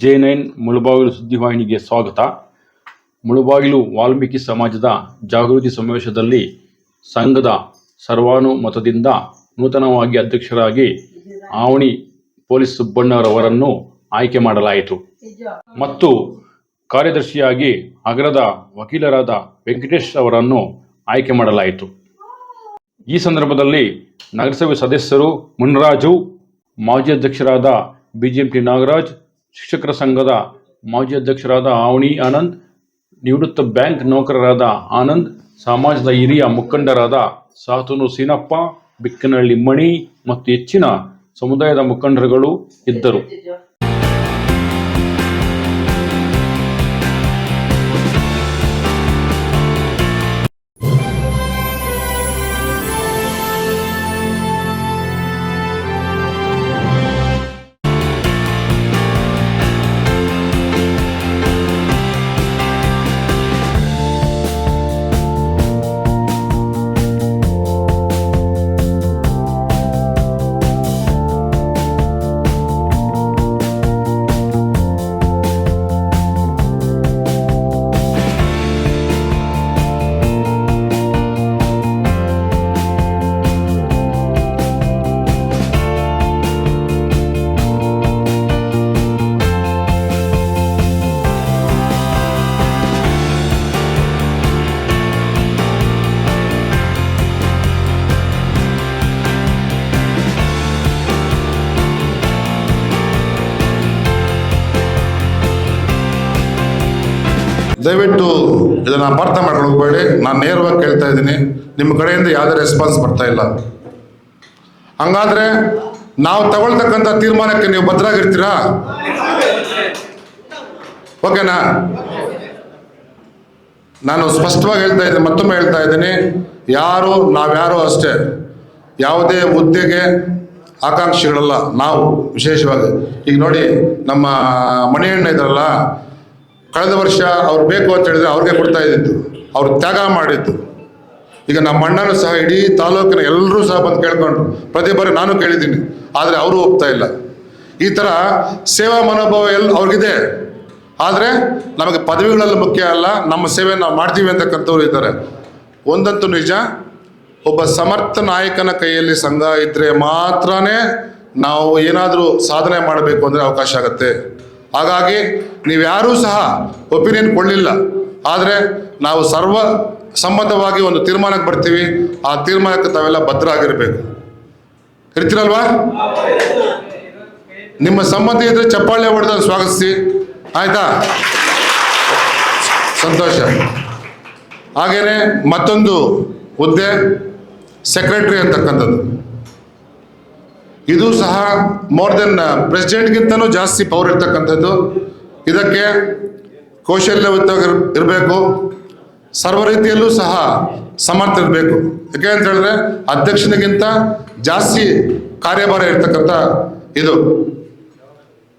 J nine Mulbagal ಸುದ್ದಿವಾಹಿನಿಗೆ ಸ್ವಾಗತ. ಮುಳುಬಾಗಿಲು ವಾಲ್ಮೀಕಿ ಸಮಾಜದ ಜಾಗೃತಿ ಸಮಾವೇಶದಲ್ಲಿ ಸಂಘದ ಸರ್ವಾನುಮತದಿಂದ ನೂತನವಾಗಿ ಅಧ್ಯಕ್ಷರಾಗಿ ಆವಣಿ ಪೊಲೀಸ್ ಸುಬ್ಬಣ್ಣರವರನ್ನು ಆಯ್ಕೆ ಮಾಡಲಾಯಿತು. ಮತ್ತು ಕಾರ್ಯದರ್ಶಿಯಾಗಿ ಅಗ್ರದ ವಕೀಲರಾದ ವೆಂಕಟೇಶ್ ಅವರನ್ನು ಆಯ್ಕೆ ಮಾಡಲಾಯಿತು. ಈ ಸಂದರ್ಭದಲ್ಲಿ ನಗರಸಭೆ ಸದಸ್ಯರು ಮುನ್ರಾಜು, ಮಾಜಿ ಅಧ್ಯಕ್ಷರಾದ ಬಿಜೆಪಿ ನಾಗರಾಜ್ ಶಿಕ್ಷಕರ ಸಂಘದ ಮಾಜಿ ಅಧ್ಯಕ್ಷರಾದ ಆವಣಿ ಆನಂದ್, ನಿವೃತ್ತ ಬ್ಯಾಂಕ್ ನೌಕರರಾದ ಆನಂದ್, ಸಮಾಜದ ಹಿರಿಯ ಮುಖಂಡರಾದ ಸಾತುನು ಸೀನಪ್ಪ, ಬಿಕ್ಕನಹಳ್ಳಿ ಮಣಿ ಮತ್ತು ಹೆಚ್ಚಿನ ಸಮುದಾಯದ ಮುಖಂಡರುಗಳು ಇದ್ದರು. ದಯವಿಟ್ಟು ಇದನ್ನು ಅಪಾರ್ಥ ಹೋಗ್ಬೇಡಿ. ನಾನು ನೇರವಾಗಿ ಕೇಳ್ತಾ ಇದ್ದೀನಿ. ನಿಮ್ಮ ಕಡೆಯಿಂದ ಯಾವುದೇ ರೆಸ್ಪಾನ್ಸ್ ಬರ್ತಾ ಇಲ್ಲ. ಹಂಗಾದ್ರೆ ನಾವು ತಗೊಳ್ತಕ್ಕಂಥ ತೀರ್ಮಾನಕ್ಕೆ ನೀವು ಭದ್ರಾಗಿರ್ತೀರಾ? ಓಕೆನಾ? ನಾನು ಸ್ಪಷ್ಟವಾಗಿ ಹೇಳ್ತಾ ಇದ್ದೀನಿ, ಮತ್ತೊಮ್ಮೆ ಹೇಳ್ತಾ ಇದ್ದೀನಿ. ಯಾರು, ನಾವ್ಯಾರು ಅಷ್ಟೇ ಯಾವುದೇ ಹುದ್ದೆಗೆ ಆಕಾಂಕ್ಷಿಗಳಲ್ಲ ನಾವು ವಿಶೇಷವಾಗಿ. ಈಗ ನೋಡಿ, ನಮ್ಮ ಮಣಿಯಣ್ಣ ಇದ್ರಲ್ಲ ಕಳೆದ ವರ್ಷ ಅವ್ರು ಬೇಕು ಅಂತ ಹೇಳಿದ್ರೆ ಅವ್ರಿಗೆ ಕೊಡ್ತಾ ಇದ್ದಿದ್ದು. ಅವ್ರು ತ್ಯಾಗ ಮಾಡಿದ್ದು. ಈಗ ನಮ್ಮ ಅಣ್ಣನೂ ಸಹ ಇಡೀ ತಾಲೂಕಿನ ಎಲ್ಲರೂ ಸಹ ಬಂದು ಕೇಳ್ಕೊಂಡ್ರು ಪ್ರತಿ ಬಾರಿ ನಾನು ಕೇಳಿದ್ದೀನಿ, ಆದರೆ ಅವರು ಒಪ್ತಾ ಇಲ್ಲ. ಈ ಥರ ಸೇವಾ ಮನೋಭಾವ ಎಲ್ಲ ಅವ್ರಿಗಿದೆ. ಆದರೆ ನಮಗೆ ಪದವಿಗಳಲ್ಲಿ ಮುಖ್ಯ ಅಲ್ಲ, ನಮ್ಮ ಸೇವೆ ನಾವು ಮಾಡ್ತೀವಿ ಅಂತಕ್ಕಂಥವ್ರು ಇದ್ದಾರೆ. ಒಂದಂತೂ ನಿಜ, ಒಬ್ಬ ಸಮರ್ಥ ನಾಯಕನ ಕೈಯಲ್ಲಿ ಸಂಘ ಇದ್ದರೆ ಮಾತ್ರನೇ ನಾವು ಏನಾದರೂ ಸಾಧನೆ ಮಾಡಬೇಕು ಅಂದರೆ ಅವಕಾಶ ಆಗುತ್ತೆ. ಹಾಗಾಗಿ ನೀವ್ಯಾರೂ ಸಹ ಒಪಿನಿಯನ್ ಕೊಡಲಿಲ್ಲ. ಆದರೆ ನಾವು ಸರ್ವ ಸಮ್ಮತವಾಗಿ ಒಂದು ತೀರ್ಮಾನಕ್ಕೆ ಬರ್ತೀವಿ. ಆ ತೀರ್ಮಾನಕ್ಕೆ ತಾವೆಲ್ಲ ಭದ್ರ ಆಗಿರಬೇಕು ಇರ್ತೀರಲ್ವಾ? ನಿಮ್ಮ ಸಮ್ಮತಿ ಇದ್ರೆ ಚಪ್ಪಾಳೆ ಹೊಡೆದ ಸ್ವಾಗತಿಸಿ. ಆಯ್ತಾ? ಸಂತೋಷ. ಹಾಗೇನೆ ಮತ್ತೊಂದು ಹುದ್ದೆ ಸೆಕ್ರೆಟರಿ ಅಂತಕ್ಕಂಥದ್ದು. ಇದು ಸಹ ಮೋರ್ ದೆನ್ ಪ್ರೆಸಿಡೆಂಟ್ಗಿಂತನೂ ಜಾಸ್ತಿ ಪವರ್ ಇರ್ತಕ್ಕಂಥದ್ದು. ಇದಕ್ಕೆ ಕೌಶಲ್ಯವಂತ ಇರಬೇಕು. ಸರ್ವ ರೀತಿಯಲ್ಲೂ ಸಹ ಸಮರ್ಥ ಇರಬೇಕು. ಯಾಕೆ ಅಂತ ಹೇಳಿದ್ರೆ ಅಧ್ಯಕ್ಷನಿಗಿಂತ ಜಾಸ್ತಿ ಕಾರ್ಯಭಾರ ಇರ್ತಕ್ಕಂಥ ಇದು.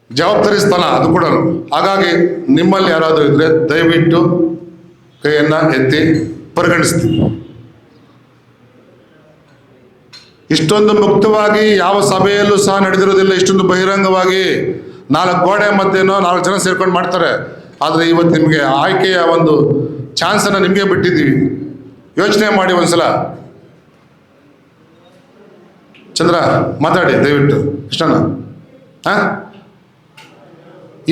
ಜವಾಬ್ದಾರಿ ಸ್ಥಾನ ಅದು ಕೂಡ. ಹಾಗಾಗಿ ನಿಮ್ಮಲ್ಲಿ ಯಾರಾದರೂ ಇದ್ರೆ ದಯವಿಟ್ಟು ಕೈಯನ್ನು ಎತ್ತಿ ಪರಿಗಣಿಸ್ತೀವಿ ಇಷ್ಟೊಂದು ಮುಕ್ತವಾಗಿ ಯಾವ ಸಭೆಯಲ್ಲೂ ಸಹ ನಡೆದಿರೋದಿಲ್ಲ ಇಷ್ಟೊಂದು ಬಹಿರಂಗವಾಗಿ. ನಾಲ್ಕು ಗೋಡೆ ಮತ್ತೇನೋ ನಾಲ್ಕು ಜನ ಸೇರ್ಕೊಂಡು ಮಾಡ್ತಾರೆ. ಆದರೆ ಇವತ್ತು ನಿಮಗೆ ಆಯ್ಕೆಯ ಒಂದು ಚಾನ್ಸನ್ನು ನಿಮಗೆ ಬಿಟ್ಟಿದ್ದೀವಿ. ಯೋಚನೆ ಮಾಡಿ ಒಂದ್ಸಲ. ಚಂದ್ರ, ಮಾತಾಡಿ, ದಯವಿಟ್ಟು. ಇಷ್ಟನ ಹಾಂ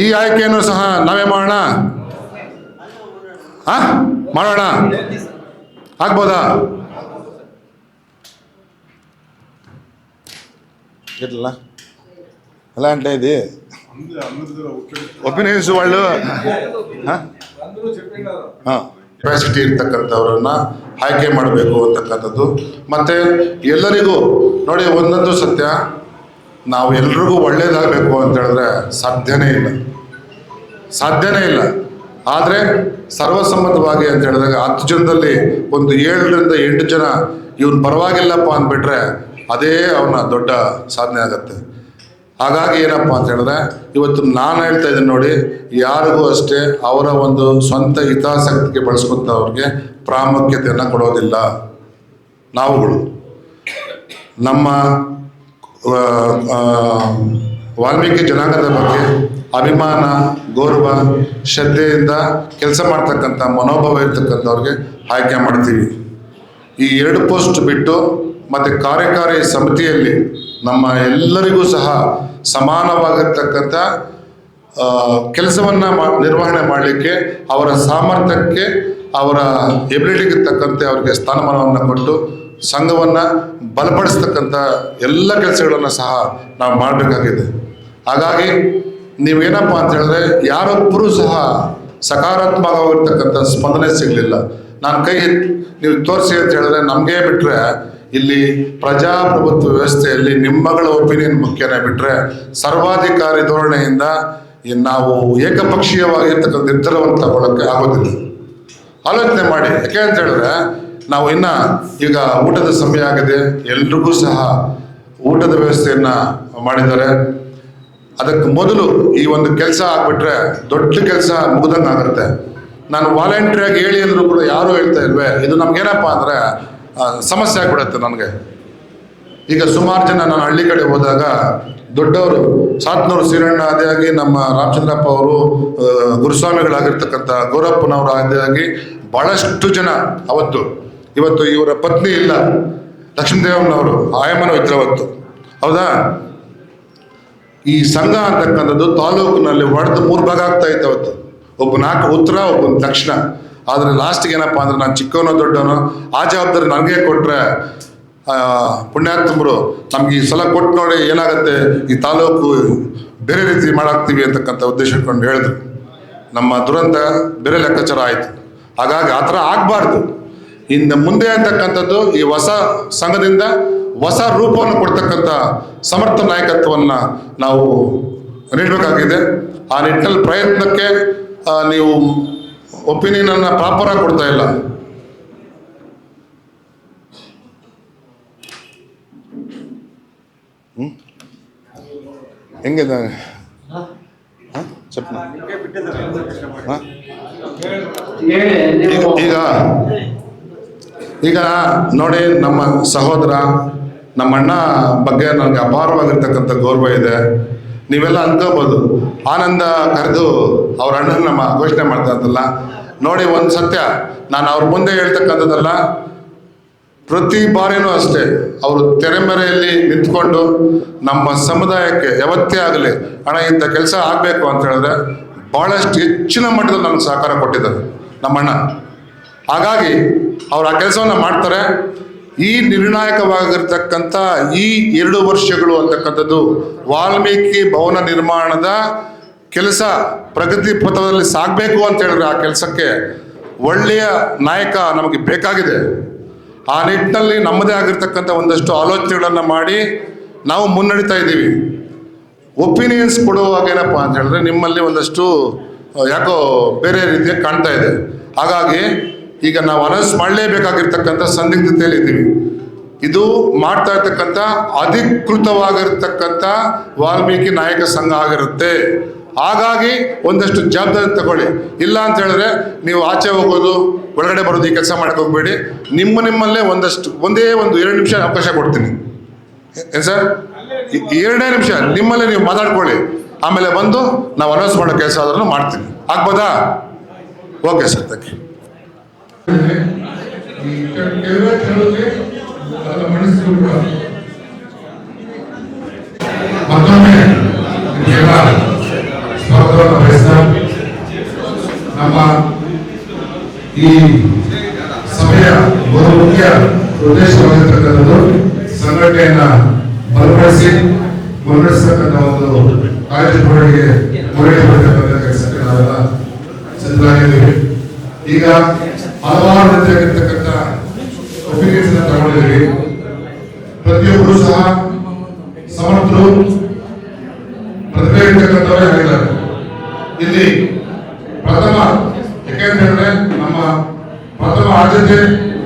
ಈ ಆಯ್ಕೆಯನ್ನು ಸಹ ನಾವೇ ಮಾಡೋಣ? ಹಾಂ ಮಾಡೋಣ. ಆಗ್ಬೋದಾ? ఇట్లా ఎలా అంటే ఇది ಒಪಿನಿಯನ್ಸ್ వాళ్ళు ಕೆಪಾಸಿಟಿ ಇರ್ತಕ್ಕಂಥವ್ರನ್ನ ಆಯ್ಕೆ ಮಾಡಬೇಕು ಅಂತಕ್ಕಂಥದ್ದು ಮತ್ತೆ ಎಲ್ಲರಿಗೂ ನೋಡಿ ಒಂದೊಂದು ಸತ್ಯ ನಾವು ಎಲ್ರಿಗೂ ಒಳ್ಳೇದಾಗಬೇಕು ಅಂತ ಹೇಳಿದ್ರೆ ಸಾಧ್ಯನೇ ಇಲ್ಲ ಸಾಧ್ಯನೇ ಇಲ್ಲ ಆದರೆ ಸರ್ವಸಮ್ಮತವಾಗಿ ಅಂತ ಹೇಳಿದಾಗ ಹತ್ತು ಜನದಲ್ಲಿ ಒಂದು ಏಳರಿಂದ ಎಂಟು ಜನ ಇವನು ಪರವಾಗಿಲ್ಲಪ್ಪ ಅಂದ್ಬಿಟ್ರೆ ಅದೇ ಅವನ ದೊಡ್ಡ ಸಾಧನೆ ಆಗುತ್ತೆ. ಹಾಗಾಗಿ ಏನಪ್ಪ ಅಂತ ಹೇಳಿದ್ರೆ, ಇವತ್ತು ನಾನು ಹೇಳ್ತಾ ಇದ್ದೀನಿ ನೋಡಿ, ಯಾರಿಗೂ ಅಷ್ಟೇ ಅವರ ಒಂದು ಸ್ವಂತ ಹಿತಾಸಕ್ತಿಗೆ ಬಳಸ್ಕೊಂಥವ್ರಿಗೆ ಪ್ರಾಮುಖ್ಯತೆಯನ್ನು ಕೊಡೋದಿಲ್ಲ. ನಾವುಗಳು. ನಮ್ಮ ವಾಲ್ಮೀಕಿ ಜನಾಂಗದ ಬಗ್ಗೆ ಅಭಿಮಾನ, ಗೌರವ, ಶ್ರದ್ಧೆಯಿಂದ ಕೆಲಸ ಮಾಡ್ತಕ್ಕಂಥ ಮನೋಭಾವ ಇರ್ತಕ್ಕಂಥವ್ರಿಗೆ ಆಯ್ಕೆ ಮಾಡ್ತೀವಿ. ಈ ಎರಡು ಪೋಸ್ಟ್ ಬಿಟ್ಟು ಮತ್ತು ಕಾರ್ಯಕಾರಿ ಸಮಿತಿಯಲ್ಲಿ ನಮ್ಮ ಎಲ್ಲರಿಗೂ ಸಹ ಸಮಾನವಾಗಿರ್ತಕ್ಕಂಥ ಕೆಲಸವನ್ನು ಮಾ, ನಿರ್ವಹಣೆ ಮಾಡಲಿಕ್ಕೆ, ಅವರ ಸಾಮರ್ಥ್ಯಕ್ಕೆ, ಅವರ ಎಬಿಲಿಟಿಗೆ ತಕ್ಕಂತೆ ಅವರಿಗೆ ಸ್ಥಾನಮಾನವನ್ನು ಕೊಟ್ಟು ಸಂಘವನ್ನು ಬಲಪಡಿಸ್ತಕ್ಕಂಥ ಎಲ್ಲ ಕೆಲಸಗಳನ್ನು ಸಹ ನಾವು ಮಾಡಬೇಕಾಗಿದೆ. ಹಾಗಾಗಿ ನೀವೇನಪ್ಪ ಅಂತ ಹೇಳಿದ್ರೆ ಯಾರೊಬ್ಬರೂ ಸಹ ಸಕಾರಾತ್ಮಕವಾಗಿರ್ತಕ್ಕಂಥ ಸ್ಪಂದನೆ ಸಿಗಲಿಲ್ಲ. ನಾನು ಕೈ ನೀವು ತೋರಿಸಿ ಅಂತ ಹೇಳಿದ್ರೆ ನಮಗೆ ಬಿಟ್ಟರೆ ಇಲ್ಲಿ ಪ್ರಜಾಪ್ರಭುತ್ವ ವ್ಯವಸ್ಥೆಯಲ್ಲಿ ನಿಮ್ಮಗಳ ಒಪಿನಿಯನ್ ಮುಖ್ಯನೇ ಬಿಟ್ಟರೆ ಸರ್ವಾಧಿಕಾರಿ ಧೋರಣೆಯಿಂದ ನಾವು ಏಕಪಕ್ಷೀಯವಾಗಿರ್ತಕ್ಕಂಥ ನಿರ್ಧಾರವನ್ನು ತಗೊಳ್ಳೋಕ್ಕೆ ಆಗೋದಿಲ್ಲ. ಆಲೋಚನೆ ಮಾಡಿ. ಯಾಕೆ ಅಂತ ಹೇಳಿದ್ರೆ ನಾವು ಇನ್ನ ಈಗ ಊಟದ ಸಮಯ ಆಗಿದೆ. ಎಲ್ರಿಗೂ ಸಹ ಊಟದ ವ್ಯವಸ್ಥೆಯನ್ನ ಮಾಡಿದ್ದಾರೆ. ಅದಕ್ಕೆ ಮೊದಲು ಈ ಒಂದು ಕೆಲಸ ಆಗ್ಬಿಟ್ರೆ ದೊಡ್ಡ ಕೆಲಸ ಮುಗ್ದಂಗೆ ಆಗುತ್ತೆ ನಾನು ವಾಲಂಟ್ರಿಯಾಗಿ ಹೇಳಿ ಅಂದ್ರೂ ಕೂಡ ಯಾರೂ ಹೇಳ್ತಾ ಇಲ್ವೇ? ಇದು ನಮ್ಗೇನಪ್ಪ ಅಂದರೆ ಸಮಸ್ಯೆ ಆಗ್ಬಿಡುತ್ತೆ ನನಗೆ. ಈಗ ಸುಮಾರು ಜನ ನಾನು ಹಳ್ಳಿ ಕಡೆ ಹೋದಾಗ ದೊಡ್ಡವರು, ಸಾತ್ನೂರು ಶ್ರೀರಣ್ಣ ಆದಿಯಾಗಿ ನಮ್ಮ ರಾಮಚಂದ್ರಪ್ಪ ಅವರು ಗುರುಸ್ವಾಮಿಗಳಾಗಿರ್ತಕ್ಕಂಥ ಗೌರಪ್ಪನವರು ಆದಿಯಾಗಿ ಬಹಳಷ್ಟು ಜನ ಅವತ್ತು. ಇವತ್ತು ಇವರ ಪತ್ನಿ ಇಲ್ಲ ಲಕ್ಷ್ಮೀದೇವನವರು ಆಯಮನ ಇದ್ರು ಅವತ್ತು. ಹೌದಾ? ಈ ಸಂಘ ಅಂತಕ್ಕಂಥದ್ದು ತಾಲೂಕಿನಲ್ಲಿ ಒಡೆದು ಮೂರು ಭಾಗ ಆಗ್ತಾ ಇತ್ತು ಅವತ್ತು. ಒಬ್ಬ ನಾಲ್ಕು ಉತ್ತರ, ಒಬ್ಬ ದಕ್ಷಿಣ. ಆದರೆ ಲಾಸ್ಟ್ಗೆ ಏನಪ್ಪ ಅಂದ್ರೆ ನಾನು ಚಿಕ್ಕವನೋ ದೊಡ್ಡವನೋ ಆ ಜವಾಬ್ದಾರಿ ನನಗೆ ಕೊಟ್ಟರೆ ಪುಣ್ಯಾತ್ಮರು ನಮ್ಗೆ ಈ ಸಲ ಕೊಟ್ಟು ನೋಡಿ ಏನಾಗುತ್ತೆ, ಈ ತಾಲೂಕು ಬೇರೆ ರೀತಿ ಮಾಡಾಕ್ತೀವಿ ಅಂತಕ್ಕಂಥ ಉದ್ದೇಶ ಇಟ್ಕೊಂಡು ಹೇಳಿದ್ರು. ನಮ್ಮ ದುರಂತ ಬೇರೆ ಲೆಕ್ಕಾಚಾರ ಆಯಿತು. ಹಾಗಾಗಿ ಆ ಥರ ಆಗಬಾರ್ದು. ಇನ್ನು ಮುಂದೆ ಅಂತಕ್ಕಂಥದ್ದು ಈ ಹೊಸ ಸಂಘದಿಂದ ಹೊಸ ರೂಪವನ್ನು ಕೊಡ್ತಕ್ಕಂಥ ಸಮರ್ಥ ನಾಯಕತ್ವವನ್ನು ನಾವು ನೀಡಬೇಕಾಗಿದೆ. ಆ ನಿಟ್ಟಿನಲ್ಲಿ ಪ್ರಯತ್ನಕ್ಕೆ ನೀವು ಒಪಿನಿಯನನ್ನು ಪ್ರಾಪರಾಗಿ ಕೊಡ್ತಾ ಇಲ್ಲ? ಹೆಂಗಿದೆ? ಈಗ ಈಗ ನೋಡಿ ನಮ್ಮ ಸಹೋದರ ನಮ್ಮ ಅಣ್ಣ ಬಗ್ಗೆ ನನಗೆ ಅಪಾರವಾಗಿರ್ತಕ್ಕಂಥ ಗೌರವ ಇದೆ. ನೀವೆಲ್ಲ ಅನ್ಕೋಬೋದು ಆನಂದ ಕರೆದು ಅವ್ರ ಅಣ್ಣನ ನಮ್ಮ ಘೋಷಣೆ ಮಾಡ್ತಾ ನೋಡಿ ಒಂದು ಸತ್ಯ, ನಾನು ಅವ್ರ ಮುಂದೆ ಹೇಳ್ತಕ್ಕಂಥದ್ದಲ್ಲ, ಪ್ರತಿ ಬಾರಿನೂ ಅಷ್ಟೇ, ಅವರು ತೆರೆಮರೆಯಲ್ಲಿ ನಿಂತ್ಕೊಂಡು ನಮ್ಮ ಸಮುದಾಯಕ್ಕೆ ಯಾವತ್ತೇ ಆಗಲಿ ಹಣ ಇಂಥ ಕೆಲಸ ಆಗಬೇಕು ಅಂತ ಹೇಳಿದ್ರೆ ಭಾಳಷ್ಟು ಹೆಚ್ಚಿನ ಮಟ್ಟದಲ್ಲಿ ನನಗೆ ಸಹಕಾರ ಕೊಟ್ಟಿದ್ದಾರೆ ನಮ್ಮಣ್ಣ ಹಾಗಾಗಿ ಅವ್ರು ಆ ಕೆಲಸವನ್ನು ಮಾಡ್ತಾರೆ. ಈ ನಿರ್ಣಾಯಕವಾಗಿರ್ತಕ್ಕಂಥ ಈ ಎರಡು ವರ್ಷಗಳು ಅಂತಕ್ಕಂಥದ್ದು ವಾಲ್ಮೀಕಿ ಭವನ ನಿರ್ಮಾಣದ ಕೆಲಸ ಪ್ರಗತಿ ಪಥದಲ್ಲಿ ಸಾಗಬೇಕು ಅಂತ ಹೇಳಿದ್ರೆ ಆ ಕೆಲಸಕ್ಕೆ ಒಳ್ಳೆಯ ನಾಯಕ ನಮಗೆ ಬೇಕಾಗಿದೆ. ಆ ನಿಟ್ಟಿನಲ್ಲಿ ನಮ್ಮದೇ ಆಗಿರ್ತಕ್ಕಂಥ ಒಂದಷ್ಟು ಆಲೋಚನೆಗಳನ್ನು ಮಾಡಿ ನಾವು ಮುನ್ನಡೀತಾ ಇದ್ದೀವಿ. ಒಪಿನಿಯನ್ಸ್ ಕೊಡುವಾಗ ಏನಪ್ಪ ಅಂತ ಹೇಳಿದ್ರೆ ನಿಮ್ಮಲ್ಲಿ ಒಂದಷ್ಟು ಯಾಕೋ ಬೇರೆ ರೀತಿಯ ಕಾಣ್ತಾ ಇದೆ. ಹಾಗಾಗಿ ಈಗ ನಾವು ಅನೌನ್ಸ್ ಮಾಡಲೇಬೇಕಾಗಿರ್ತಕ್ಕಂಥ ಸಂದಿಗ್ಧತೆಯಲ್ಲಿ ಇದ್ದೀವಿ. ಇದು ಮಾಡ್ತಾ ಇರ್ತಕ್ಕಂಥ ಅಧಿಕೃತವಾಗಿರ್ತಕ್ಕಂಥ ವಾಲ್ಮೀಕಿ ನಾಯಕ ಸಂಘ ಆಗಿರುತ್ತೆ. ಹಾಗಾಗಿ ಒಂದಷ್ಟು ಜವಾಬ್ದಾರಿ ತಗೊಳ್ಳಿ. ಇಲ್ಲ ಅಂತ ಹೇಳಿದ್ರೆ ನೀವು ಆಚೆ ಹೋಗೋದು, ಒಳಗಡೆ ಬರೋದು ಈ ಕೆಲಸ ಮಾಡಕ್ಕೆ ಹೋಗ್ಬೇಡಿ. ನಿಮ್ಮ ನಿಮ್ಮಲ್ಲೇ ಒಂದಷ್ಟು, ಒಂದೇ ಒಂದು ಎರಡು ನಿಮಿಷ ಅವಕಾಶ ಕೊಡ್ತೀನಿ. ಏನ್ ಸರ್? ಎರಡನೇ ನಿಮಿಷ ನಿಮ್ಮಲ್ಲೇ ನೀವು ಮಾತಾಡ್ಕೊಳ್ಳಿ. ಆಮೇಲೆ ಬಂದು ನಾವು ಅನೌನ್ಸ್ ಮಾಡೋ ಕೆಲಸ ಆದ್ರೂ ಮಾಡ್ತೀನಿ. ಆಗ್ಬೋದಾ? ಓಕೆ ಸರ್ ಥ್ಯಾಂಕ್ ಯು ಮತ್ತೊಮ್ಮೆ ನಮ್ಮ ಈ ಸಭೆಯ ಬಹು ಮುಖ್ಯ ಉದ್ದೇಶವಾಗಿರ್ತಕ್ಕಂಥದ್ದು ಸಂಘಟನೆಯನ್ನ ಬಲಪಡಿಸಿ ಮುನ್ನಡೆಸತಕ್ಕಂಥ ಒಂದು ಕೆಲಸಕ್ಕೆ ನಾವೆಲ್ಲ ಈಗ ಹಲವಾರು ತಗೊಂಡಿದ್ದೀವಿ ಪ್ರತಿಯೊಬ್ಬರು ಸಹ ಸಮರ್ಥರು ಪ್ರತಿಭೆ ಇರ್ತಕ್ಕಂಥವರೇ ಆಗಿದ್ದಾರೆ ಇಲ್ಲಿ ಪ್ರಥಮ ಯಾಕೆಂತ ನಮ್ಮ ಪ್ರಥಮ ಆದ್ಯತೆ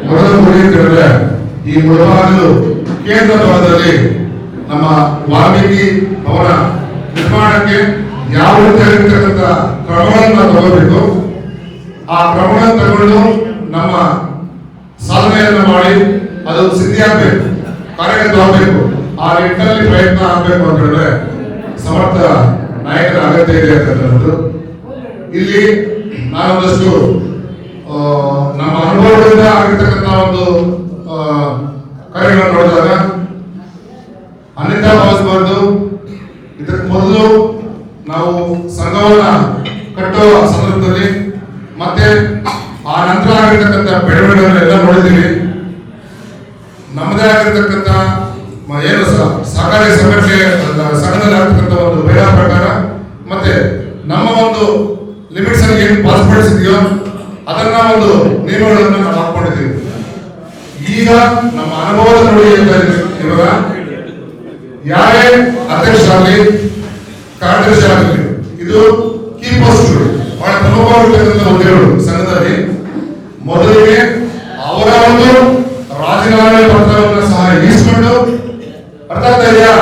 ಮೊದಲ ಗುರಿ ಈ ಮುಳಬಾಗಿಲು ಕೇಂದ್ರ ಭಾಗದಲ್ಲಿ ನಮ್ಮ ವಾಲ್ಮೀಕಿ ಅವರ ನಿರ್ಮಾಣಕ್ಕೆ ಯಾವ ರೀತಿಯಾಗಿರ್ತಕ್ಕಂಥ ಕ್ರಮಗಳನ್ನು ತಗೋಬೇಕು, ಆ ಕ್ರಮಗಳನ್ನು ತಗೊಂಡು ನಮ್ಮ ಸಾಧನೆಯನ್ನು ಮಾಡಿ ಅದು ಸಿದ್ಧಿಯಾಗಬೇಕು ಆಗ್ಬೇಕು ಕಾರ್ಯಗತ ಆಗಬೇಕು ಆ ನಿಟ್ಟಿನಲ್ಲಿ ಪ್ರಯತ್ನ ಆಗಬೇಕು ಅಂತ ಹೇಳಿದ್ರೆ ಸಮರ್ಥ ನಾಯಕರ ಅಗತ್ಯ ಇದೆ ಅಂತಕ್ಕಂಥದ್ದು ಇಲ್ಲಿ ನಾನೊಂದಷ್ಟು ನಮ್ಮ ಅನುಭವದಿಂದ ಆಗಿರ್ತಕ್ಕಂಥ ಒಂದು ಕಾರ್ಯಗಳನ್ನು ನೋಡಿದಾಗ ಅನಿತಾ ಭಾವಿಸಬಾರ್ದು ಇದಕ್ಕೆ ಮೊದಲು ನಾವು ಸಂಘವನ್ನ ಕಟ್ಟುವ ಸಂದರ್ಭದಲ್ಲಿ ಮತ್ತೆ ಆ ನಂತರ ಆಗಿರ್ತಕ್ಕಂಥ ಬೆಳವಣಿಗೆಗಳನ್ನೆಲ್ಲ ನೋಡಿದ್ದೀವಿ. ನಮ್ಮದೇ ಆಗಿರ್ತಕ್ಕಂಥ ಏನು ಸಹಕಾರಿ ಸಂಘಟನೆ ಸಂಘದಲ್ಲಿ ಆಗ್ತಕ್ಕಂಥ ಒಂದು ಬೇಡ ಪ್ರಕಾರ ಮತ್ತೆ ನಮ್ಮ ಒಂದು ಲಿಮಿಟ್ಸ್ ಅಲ್ಲಿ ಏನು ಪಾಸ್ಪಡಿಸಿದೆಯೋ ಅದನ್ನ ಒಂದು ನಿಯಮಗಳನ್ನು ನಾವು ಹಾಕೊಂಡಿದ್ದೀವಿ ಈಗ ನಮ್ಮ ಅನುಭವದ ನೋಡಿ ಇವಾಗ, ಯಾರೇ ಅಧ್ಯಕ್ಷರಾಗಲಿ ಕಾರ್ಯದರ್ಶಿ ಆಗಲಿ, ಇದು ಕೀ ಪೋಸ್ಟ್ಗಳು ಬಹಳ ಪ್ರಮುಖವಾಗಿರ್ತಕ್ಕಂಥ ಹುದ್ದೆಗಳು ಸಂಘದಲ್ಲಿ ಮೊದಲಿಗೆ ಅವರ ಒಂದು ರಾಜೀನಾಮೆ ಪತ್ರವನ್ನು ಸಹ ಇರಿಸಿಕೊಂಡು ಅರ್ಥ ಆಗ್ತಾ ಇದೆಯಾ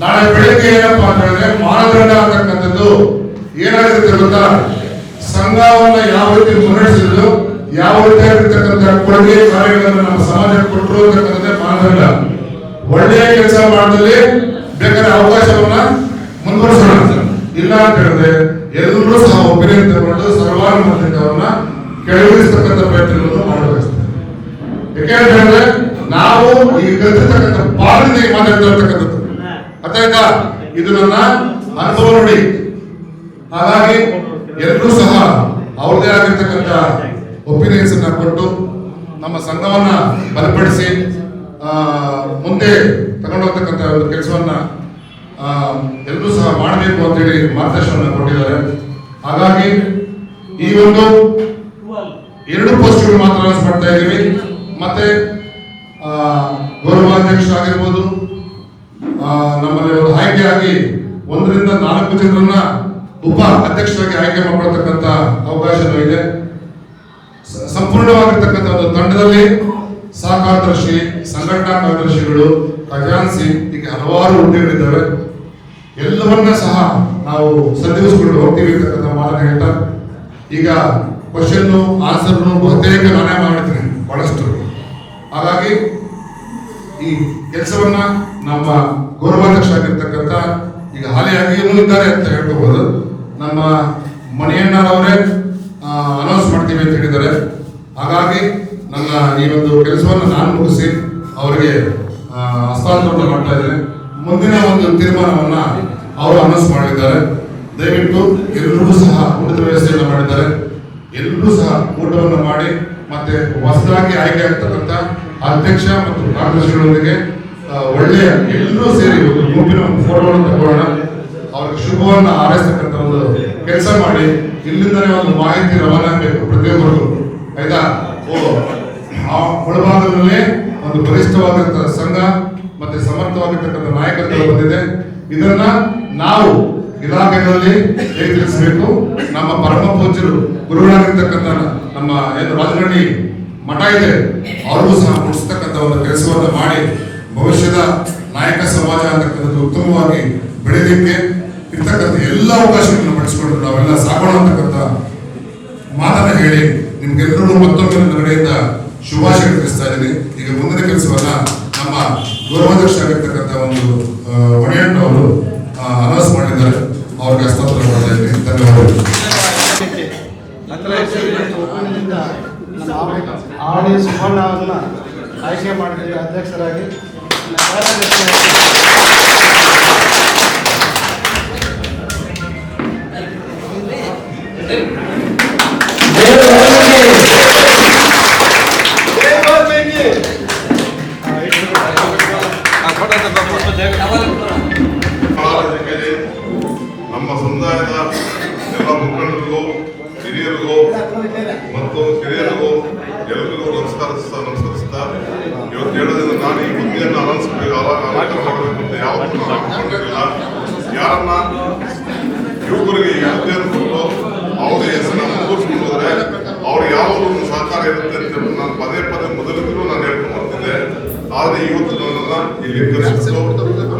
ನಾಳೆ ಬೆಳಿಗ್ಗೆ ಏನಪ್ಪಾ ಅಂತ ಹೇಳಿದ್ರೆ ಮಾನದಂಡ ಅಂತಕ್ಕಂಥದ್ದು ಏನಾಗಿರುತ್ತೆ ಗೊತ್ತಾ ಸಂಘವನ್ನ ಯಾವ ರೀತಿ ಮುನ್ನಡೆಸಿದ್ರು ಯಾವ ರೀತಿ ಆಗಿರ್ತಕ್ಕಂಥ ಕೊಡುಗೆ ಕಾರ್ಯಗಳನ್ನು ನಮ್ಮ ಸಮಾಜಕ್ಕೆ ಕೊಟ್ಟರು ಅಂತಕ್ಕಂಥದ್ದೇ ಮಾನದಂಡ ಒಳ್ಳೆಯ ಕೆಲಸ ಮಾಡಿದಲ್ಲಿ ಬೇಕಾದ್ರೆ ಅವಕಾಶವನ್ನ ಮುಂದುವರಿಸೋಣ ಇಲ್ಲ ಅಂತ ಹೇಳಿದ್ರೆ ಎಲ್ಲರೂ ಸಹ ಒಪ್ಪಿಗೆ ತಗೊಂಡು ಸರ್ವಾನುಮತವನ್ನ ಕೆಳಗಿಳಿಸ್ತಕ್ಕಂಥ ಪ್ರಯತ್ನಗಳನ್ನು ಮಾಡಬೇಕಾಗ್ತದೆ ಯಾಕೆ ಅಂತ ಹೇಳಿದ್ರೆ ನಾವು ಈಗ ಕಲ್ತಿರ್ತಕ್ಕಂಥ ಪಾಲಿನ ಈ ಮಾತಾಡ್ತಾ ಇರ್ತಕ್ಕಂಥದ್ದು ಅರ್ಥ ಆಯ್ತಾ ಇದು ನನ್ನ ಅನುಭವ ನೋಡಿ ಹಾಗಾಗಿ ಎಲ್ಲರೂ ಸಹ ಅವ್ರದೇ ಆಗಿರ್ತಕ್ಕಂಥ ಒಪಿನಿಯನ್ಸ್ ಅನ್ನ ಕೊಟ್ಟು ನಮ್ಮ ಸಂಘವನ್ನ ಬಲಪಡಿಸಿ ಆ, ಮುಂದೆ ತಗೊಂಡೋಗ್ತಕ್ಕಂಥ ಒಂದು ಕೆಲಸವನ್ನ ಎಲ್ಲರೂ ಸಹ ಮಾಡಬೇಕು ಅಂತೇಳಿ ಮಾರ್ಗದರ್ಶನ ಕೊಟ್ಟಿದ್ದಾರೆ ಹಾಗಾಗಿ ಈ ಒಂದು ಎರಡು ಪೋಸ್ಟ್ಗಳು ಮಾತ್ರ ಅನೌನ್ಸ್ ಇದ್ದೀವಿ. ಮತ್ತೆ ಗೌರವಾಧ್ಯಕ್ಷರಾಗಿರ್ಬೋದು ನಮ್ಮಲ್ಲಿ ನಮ್ಮಲ್ಲಿ ಒಂದು ಆಗಿ ಒಂದರಿಂದ ನಾಲ್ಕು ಜನರನ್ನ ಉಪ ಅಧ್ಯಕ್ಷರಾಗಿ ಆಯ್ಕೆ ಮಾಡ್ಕೊಳ್ತಕ್ಕಂಥ ಅವಕಾಶನೂ ಇದೆ. ಸಂಪೂರ್ಣವಾಗಿರ್ತಕ್ಕಂಥ ಒಂದು ತಂಡದಲ್ಲಿ ಸಹ ಕಾರ್ಯದರ್ಶಿ ಸಂಘಟನಾ ಕಾರ್ಯದರ್ಶಿಗಳು ಖಜಾನ್ಸಿ ಹೀಗೆ ಹಲವಾರು ಹುದ್ದೆಗಳಿದ್ದಾವೆ. ಎಲ್ಲವನ್ನ ಸಹ ನಾವು ಸರಿದೂಗಿಸ್ಕೊಂಡು ಹೋಗ್ತೀವಿ ಅಂತಕ್ಕಂಥ ಮಾತನ್ನ ಹೇಳ್ತಾ, ಈಗ ಕ್ವಶನ್ ಆನ್ಸರ್ನು ಬಹುತೇಕ ನಾನೇ ಮಾಡಿದ್ದೀನಿ ಬಹಳಷ್ಟು. ಹಾಗಾಗಿ ಈ ಕೆಲಸವನ್ನ ನಮ್ಮ ಗೌರವಾಧ್ಯಕ್ಷ ಆಗಿರ್ತಕ್ಕಂಥ ಈಗ ಹಾಲಿಯಾಗಿಯೂ ಇದ್ದಾರೆ ಅಂತ ಹೇಳ್ಕೋಬಹುದು ನಮ್ಮ ಮಣಿಯಣ್ಣರವರೇ ಅನೌನ್ಸ್ ಮಾಡ್ತೀವಿ ಅಂತ ಹೇಳಿದ್ದಾರೆ. ಹಾಗಾಗಿ ನನ್ನ ಈ ಒಂದು ಕೆಲಸವನ್ನು ನಾನು ಮುಗಿಸಿ ಅವರಿಗೆ ಆ, ಹಸ್ತಾಂತರವನ್ನು ಮಾಡ್ತಾ ಇದ್ದೇನೆ. ಮುಂದಿನ ಒಂದು ತೀರ್ಮಾನವನ್ನ ಅವರು ಅನೌನ್ಸ್ ಮಾಡಿದ್ದಾರೆ. ದಯವಿಟ್ಟು ಎಲ್ಲರಿಗೂ ಸಹ ಊಟದ ವ್ಯವಸ್ಥೆಯನ್ನು ಮಾಡಿದ್ದಾರೆ. ಎಲ್ಲರೂ ಸಹ ಊಟವನ್ನು ಮಾಡಿ ಮತ್ತೆ ಹೊಸದಾಗಿ ಆಯ್ಕೆ ಆಗ್ತಕ್ಕಂಥ ಅಧ್ಯಕ್ಷ ಮತ್ತು ಕಾರ್ಯದರ್ಶಿಗಳೊಂದಿಗೆ ಒಳ್ಳೆಯ ಎಲ್ಲರೂ ಸೇರಿ ಒಂದು ಗುಂಪಿನ ಒಂದು ಫೋಟೋವನ್ನು ತಗೊಳ್ಳೋಣ. ಅವ್ರಿಗೆ ಶುಭವನ್ನು ಹಾರೈಸ್ತಕ್ಕಂಥ ಒಂದು ಕೆಲಸ ಮಾಡಿ. ಇಲ್ಲಿಂದಲೇ ಒಂದು ಮಾಹಿತಿ ರವಾನೆ ಆಗಬೇಕು ಪ್ರತಿಯೊಬ್ಬರಿಗೂ. ಆಯ್ತಾ? ಆ ಒಳಭಾಗದಲ್ಲೇ ಒಂದು ಬಲಿಷ್ಠವಾಗಿರ್ತಕ್ಕಂಥ ಸಂಘ ಮತ್ತೆ ಸಮರ್ಥವಾಗಿರ್ತಕ್ಕಂಥ ನಾಯಕತ್ವ ಬಂದಿದೆ. ಇದನ್ನ ನಾವು ಇಲಾಖೆಗಳಲ್ಲಿ ಎದುರಿಸಬೇಕು ನಮ್ಮ ಪರಮ ಪೂಜ್ಯರು ಗುರುಗಳಾಗಿರ್ತಕ್ಕಂಥ ನಮ್ಮ ಏನು ರಾಜನಹಳ್ಳಿ ಮಠ ಇದೆ ಅವರು ಸಹ ಮುಟ್ಟಿಸ್ತಕ್ಕಂಥ ಒಂದು ಕೆಲಸವನ್ನು ಮಾಡಿ ಭವಿಷ್ಯದ ನಾಯಕ ಸಮಾಜ ಅಂತಕ್ಕಂಥದ್ದು ಉತ್ತಮವಾಗಿ ಬೆಳೆದಿಕ್ಕೆ ಇರ್ತಕ್ಕಂಥ ಎಲ್ಲ ಅವಕಾಶಗಳನ್ನು ಪಡಿಸಿಕೊಂಡು ನಾವೆಲ್ಲ ಸಾಗೋಣ ಅಂತಕ್ಕಂಥ ಮಾತನ್ನು ಹೇಳಿ ನಿಮ್ಗೆಲ್ಲರೂ ಮತ್ತೊಮ್ಮೆ ನನ್ನ ಕಡೆಯಿಂದ ಶುಭಾಶಯ ತಿಳಿಸ್ತಾ ಇದ್ದೀನಿ. ಈಗ ಮುಂದಿನ ಕೆಲಸವನ್ನ ನಮ್ಮ ಗೌರವಾಧ್ಯಕ್ಷ ಆಗಿರ್ತಕ್ಕಂಥ ಒಂದು ಒಡೆಯಣ್ಣವರು ಅನೌನ್ಸ್ ಮಾಡಿದ್ದಾರೆ. ಅವ್ರಿಗೆ ಹಸ್ತಾಂತರ ಮಾಡ್ತಾ ಇದ್ದೀನಿ. ಧನ್ಯವಾದಗಳು. ಒಪ್ಪಂದದಿಂದ ಆರ್ ಡಿ ಸುವರ್ಣ ಅವರನ್ನ ಆಯ್ಕೆ ಮಾಡಿದ್ದೀವಿ ಅಧ್ಯಕ್ಷರಾಗಿ. ಯಾವಾಗಲೂ ಒಂದು ಸಹಕಾರ ಇರುತ್ತೆ ಅಂತ ನಾನು ಪದೇ ಪದೇ ಮೊದಲಿಂದಲೂ ನಾನು ಹೇಳ್ಕೊಂಡು ಬರ್ತಿದ್ದೆ ಆದ್ರೆ ಇವತ್ತು ನನ್ನನ್ನ ಇಲ್ಲಿ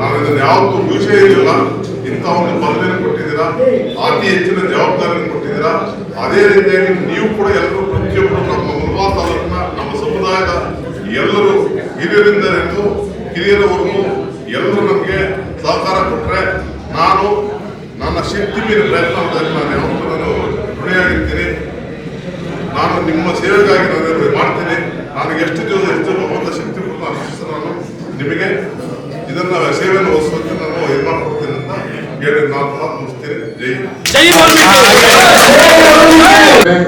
ನಾನು ಇದನ್ನ ಯಾವತ್ತೂ ವಿಷಯ ಇರಲಿಲ್ಲ. ಇಂಥ ಒಂದು ಪದವಿಯನ್ನು ಕೊಟ್ಟಿದ್ದೀರಾ? ಅತಿ ಹೆಚ್ಚಿನ ಜವಾಬ್ದಾರಿಯನ್ನು ಕೊಟ್ಟಿದ್ದೀರಾ? ಅದೇ ರೀತಿಯಾಗಿ ನೀವು ಕೂಡ ಎಲ್ಲರೂ ಪ್ರತಿಯೊಬ್ಬರು ನಮ್ಮ ಮುಲ್ವಾ ತಾಲೂಕಿನ ನಮ್ಮ ಸಮುದಾಯದ ಎಲ್ಲರೂ ಹಿರಿಯರಿಂದ ಹಿಡಿದು ಹಿರಿಯರವರೆಗೂ ಎಲ್ಲರೂ ನಮಗೆ ಸಹಕಾರ ಕೊಟ್ಟರೆ ನಾನು ನನ್ನ ಶಕ್ತಿ ಮೀರಿ ಪ್ರಯತ್ನ ನಾನು ಯಾವತ್ತೂ ನಾನು ಋಣಿಯಾಗಿರ್ತೀನಿ. ನಾನು ನಿಮ್ಮ ಸೇವೆಗಾಗಿ ನಾನು ಮಾಡ್ತೇನೆ. ನನಗೆ ಎಷ್ಟು ದಿವಸ ಎಷ್ಟು ಭಗವಂತ ಶಕ್ತಿ ನಾನು ನಾನು ನಿಮಗೆ ಇದನ್ನ ಸೇವೆಯನ್ನು ಒಲಿಸುವಂತೆ ನಾನು ಇದು ಮಾಡ್ಕೊಡ್ತೇನೆ ಅಂತ ಹೇಳಿ ನಾನು ಮಾತು ಮುಗಿಸ್ತೇನೆ. ಜೈ ಹಿಂದ್.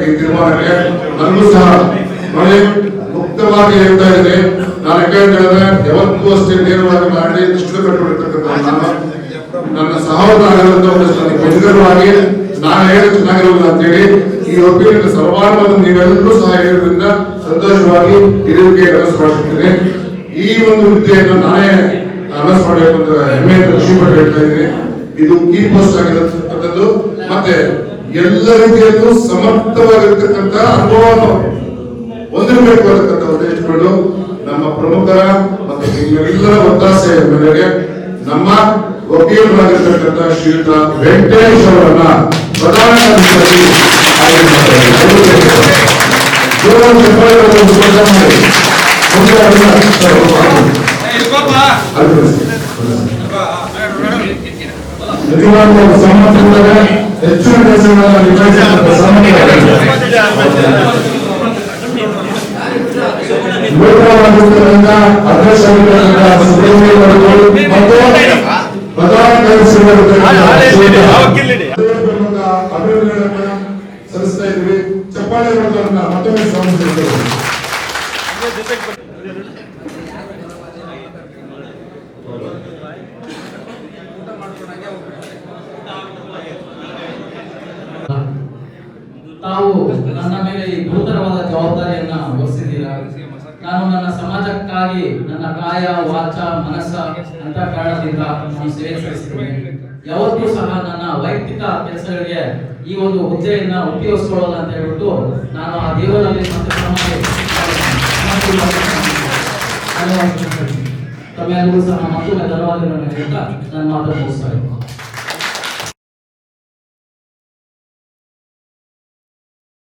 ಈ ತೀರ್ಮಾನಕ್ಕೆ ನನಗೂ ಸಹ ಮನೆ ಮುಕ್ತವಾಗಿ ಹೇಳ್ತಾ ಇದ್ದೀನಿ. ನಾನು ಹೇಳಿದ್ರೆ ಯಾವತ್ತೂ ಅಷ್ಟೇ ನೇರವಾಗಿ ಮಾಡಿ ದೃಷ್ಟಿ ಕಟ್ಟಿರ್ತಕ್ಕಂಥ ನಾನು ನನ್ನ ಸಹೋದರ ಬೆಂಗಳೂರಾಗಿ ನಾನು ಹೇಳಿ ಚೆನ್ನಾಗಿರುವುದು ಅಂತೇಳಿ ಈ ಒಪ್ಪಿಗೆ ಸರ್ವಾನುಮತ ನೀವೆಲ್ಲರೂ ಸಹ ಹೇಳುವುದರಿಂದ ಸಂತೋಷವಾಗಿ ಇದಕ್ಕೆ ಅನೌನ್ಸ್ ಮಾಡುತ್ತೇನೆ ಈ ಒಂದು ಹುದ್ದೆಯನ್ನು ನಾನೇ ಅನೌನ್ಸ್ ಮಾಡಬೇಕು ಹೆಮ್ಮೆಯಿಂದ ಖುಷಿ ಪಟ್ಟು ಹೇಳ್ತಾ ಇದ್ದೀನಿ. ಇದು ಕೀ ಪೋಸ್ಟ್ ಆಗಿರತಕ್ಕಂಥದ್ದು. ಮತ್ತೆ ಎಲ್ಲ ರೀತಿಯಲ್ಲೂ ಸಮರ್ಥವಾಗಿರ್ತಕ್ಕಂಥ ಅನುಭವವನ್ನು ಹೊಂದಿರಬೇಕು ಅಂತಕ್ಕಂಥ ಉದ್ದೇಶಗಳು ನಮ್ಮ ಪ್ರಮುಖರ ಮತ್ತು ನಿಮ್ಮೆಲ್ಲರ ಒತ್ತಾಸೆಯ ಮೇರೆಗೆ ನಮ್ಮ ವಕೀಲರಾಗಿರ್ತಕ್ಕಂಥ ಶ್ರೀಯುತ ವೆಂಕಟೇಶ್ ಅವರನ್ನ ಪ್ರಧಾನ ಕಾರ್ಯದರ್ಶಿ ಆಯ್ಕೆ ಮಾಡಿದ್ದಾರೆ. ಜೋರಾಗಿ ಚಪ್ಪಾಳೆಗಳನ್ನು ಸ್ಪರ್ಶ ಮಾಡಿ. ಮುಂದೆ ಅದನ್ನ ಸರ್, ಅಭಿನಂದಿಸಿ. ನಿಜವಾಗ್ಲೂ ಸಂಬಂಧಗಳ ಹೆಚ್ಚಿನ ಕೆಲಸಗಳನ್ನು ನಿಭಾಯಿಸತಕ್ಕ ನೂತನವಾಗಿರ್ತಕ್ಕಂಥ ಅಧ್ಯಕ್ಷರಾಗಿರ್ತಕ್ಕಂಥ ಸುಬ್ರಹ್ಮಣ್ಯ ಅವರು ಮತ್ತು ಪ್ರಧಾನ ಮತ್ತೊಮ್ಮೆ ತಾವು ನನ್ನ ಮೇಲೆ ಈ ಗುರುತರವಾದ ಜವಾಬ್ದಾರಿಯನ್ನ ವಹಿಸಿದ್ದೀರಾ ನಾನು ನನ್ನ ಸಮಾಜಕ್ಕಾಗಿ ನನ್ನ ಕಾಯ, ವಾಚ, ಮನಸ್ಸ ಅಂತ ಕಾರಣದಿಂದ ನಾನು ಸೇವೆ ಸಲ್ಲಿಸಿದ್ದೇನೆ. ಯಾವತ್ತೂ ಸಹ ನನ್ನ ವೈಯಕ್ತಿಕ ಕೆಲಸಗಳಿಗೆ ಈ ಒಂದು ಹುದ್ದೆಯನ್ನ ಉಪಯೋಗಿಸ್ಕೊಳ್ಳೋಣ ಅಂತ ಹೇಳ್ಬಿಟ್ಟು ನಾನು ಆ ದೇವರಲ್ಲಿ ತಮ್ಮೆಲ್ಲರಿಗೂ ಸಹ ಮತ್ತೊಮ್ಮೆ ಧನ್ಯವಾದಗಳನ್ನು ಹೇಳ್ತಾ ನಾನು ಮಾತಾಡ್ತಾ